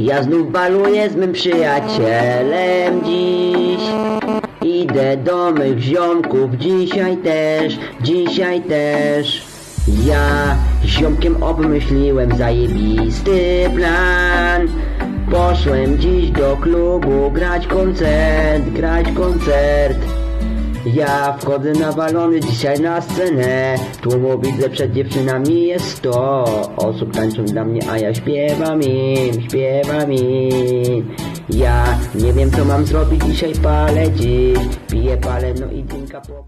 Ja znów baluję z mym przyjacielem dziś. Idę do mych ziomków dzisiaj też, dzisiaj też. Ja ziomkiem obmyśliłem zajebisty plan. Poszłem dziś do klubu grać koncert, grać koncert ja wchodzę nawalony dzisiaj na scenę. Tłumu widzę przed dziewczynami jest sto Osób tańczą dla mnie, a ja śpiewam im, śpiewam im. Ja nie wiem co mam zrobić dzisiaj, palę dziś. Piję palę, no i drinka po...